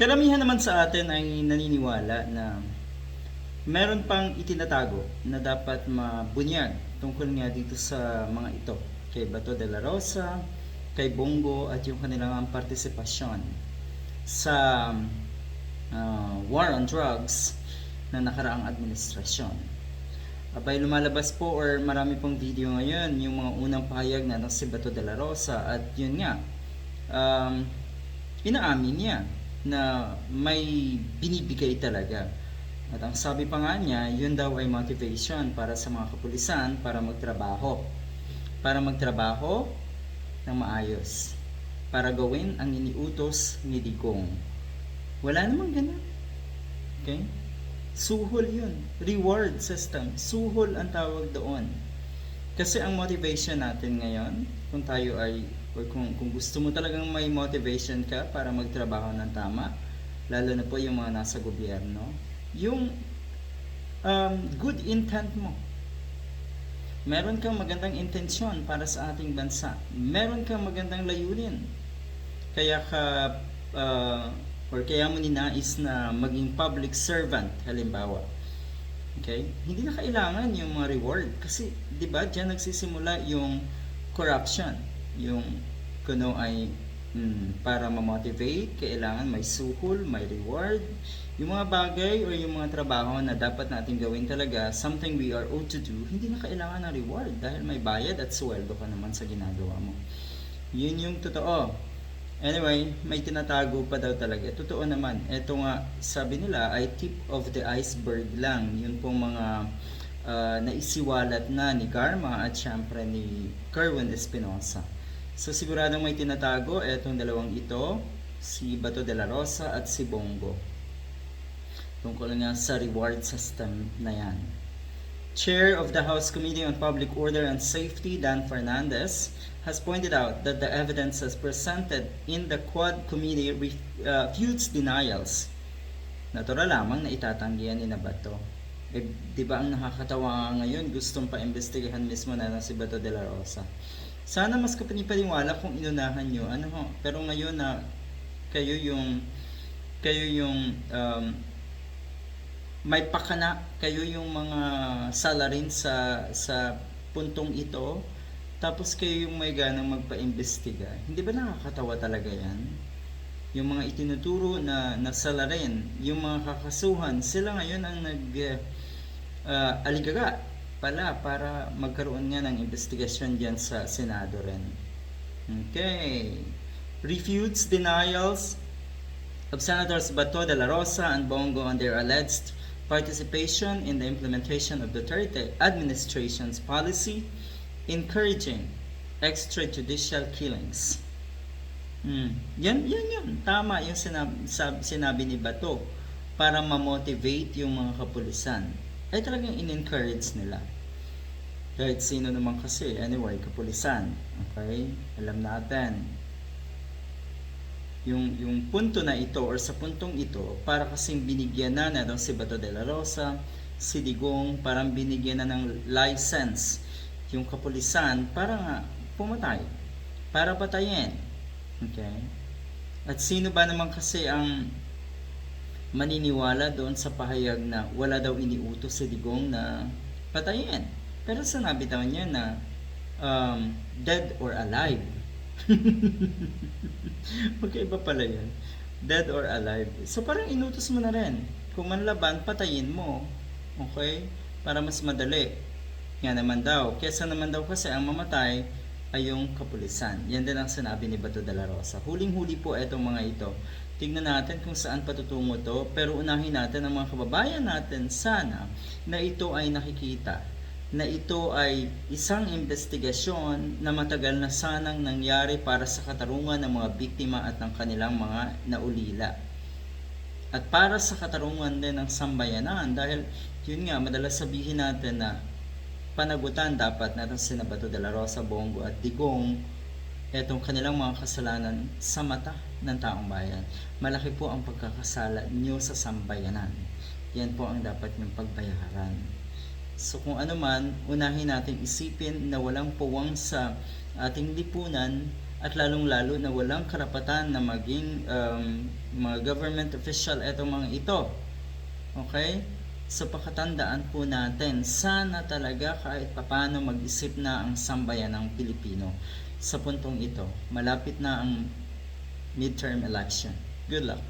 Karamihan naman sa atin ay naniniwala na meron pang itinatago na dapat mabunyag tungkol nga dito sa mga ito. Kay Bato de la Rosa, kay Bongo at yung kanilang partisipasyon sa ah, war on drugs na nakaraang administrasyon. Abay lumalabas po or marami pong video ngayon yung mga unang pahayag na ng si Bato de la Rosa at yun nga um, inaamin niya na may binibigay talaga. At ang sabi pa nga niya, yun daw ay motivation para sa mga kapulisan para magtrabaho. Para magtrabaho ng maayos. Para gawin ang iniutos ni Digong. Wala namang ganun. Okay? Suhol yun. Reward system. Suhol ang tawag doon. Kasi ang motivation natin ngayon, kung tayo ay, or kung, kung gusto mo talagang may motivation ka para magtrabaho ng tama, lalo na po yung mga nasa gobyerno, yung um, good intent mo. Meron kang magandang intensyon para sa ating bansa. Meron kang magandang layunin. Kaya ka, uh, or kaya mo ninais na maging public servant, halimbawa. Okay? Hindi na kailangan yung mga reward. Kasi, di ba, dyan nagsisimula yung corruption. Yung kuno ay mm, para ma-motivate, kailangan may suhol, may reward. Yung mga bagay o yung mga trabaho na dapat natin gawin talaga, something we are owed to do, hindi na kailangan ng reward dahil may bayad at sweldo ka naman sa ginagawa mo. Yun yung totoo. Anyway, may tinatago pa daw talaga. Totoo naman. Ito nga, sabi nila ay tip of the iceberg lang. Yun pong mga uh, naisiwalat na ni Karma at syempre ni Kerwin Espinosa. So siguradong may tinatago etong dalawang ito, si Bato de la Rosa at si Bongo. Tungkol nga sa reward system na yan. Chair of the House Committee on Public Order and Safety, Dan Fernandez, has pointed out that the evidence as presented in the Quad Committee refutes denials. Natural lamang na itatanggihan ni na Bato. Eh, di ba ang nakakatawa nga ngayon, gustong pa-investigahan mismo na si Bato de la Rosa. Sana mas kapanipaniwala kung inunahan nyo. Ano ho? Pero ngayon na kayo yung kayo yung um, may pakana kayo yung mga salarin sa sa puntong ito tapos kayo yung may ganang magpa-imbestiga hindi ba nakakatawa talaga yan yung mga itinuturo na na salarin yung mga kakasuhan sila ngayon ang nag uh, aligaga pala para magkaroon nga ng investigasyon diyan sa Senado rin okay refutes denials of Senators Bato de la Rosa and Bongo on their alleged participation in the implementation of Duterte administration's policy encouraging extrajudicial killings. Hmm. Yan, yan, yan. Tama yung sinabi, sinabi ni Bato para ma-motivate yung mga kapulisan. Ay talagang in-encourage nila. Kahit sino naman kasi, anyway, kapulisan. Okay? Alam natin, yung yung punto na ito or sa puntong ito para kasing binigyan na na si Bato de la Rosa, si Digong parang binigyan na ng license yung kapulisan para nga pumatay, para patayin. Okay? At sino ba naman kasi ang maniniwala doon sa pahayag na wala daw iniutos si Digong na patayin. Pero sinabi daw niya na um, dead or alive. Magkaiba pala yun. Dead or alive. So parang inutos mo na rin. Kung manlaban, patayin mo. Okay? Para mas madali. Nga naman daw. Kesa naman daw kasi ang mamatay ay yung kapulisan. Yan din ang sinabi ni Bato de la Rosa. Huling-huli po itong mga ito. Tignan natin kung saan patutungo to. Pero unahin natin ang mga kababayan natin sana na ito ay nakikita na ito ay isang investigasyon na matagal na sanang nangyari para sa katarungan ng mga biktima at ng kanilang mga naulila. At para sa katarungan din ng sambayanan dahil yun nga madalas sabihin natin na panagutan dapat natin sina Bato de la Rosa, Bongo at Digong etong kanilang mga kasalanan sa mata ng taong bayan. Malaki po ang pagkakasala nyo sa sambayanan. Yan po ang dapat nyong pagbayaran. So kung ano man, unahin natin isipin na walang puwang sa ating lipunan at lalong-lalo na walang karapatan na maging um, mga government official etong mga ito. Okay? So pakatandaan po natin, sana talaga kahit papano mag-isip na ang sambayan ng Pilipino sa puntong ito. Malapit na ang midterm election. Good luck.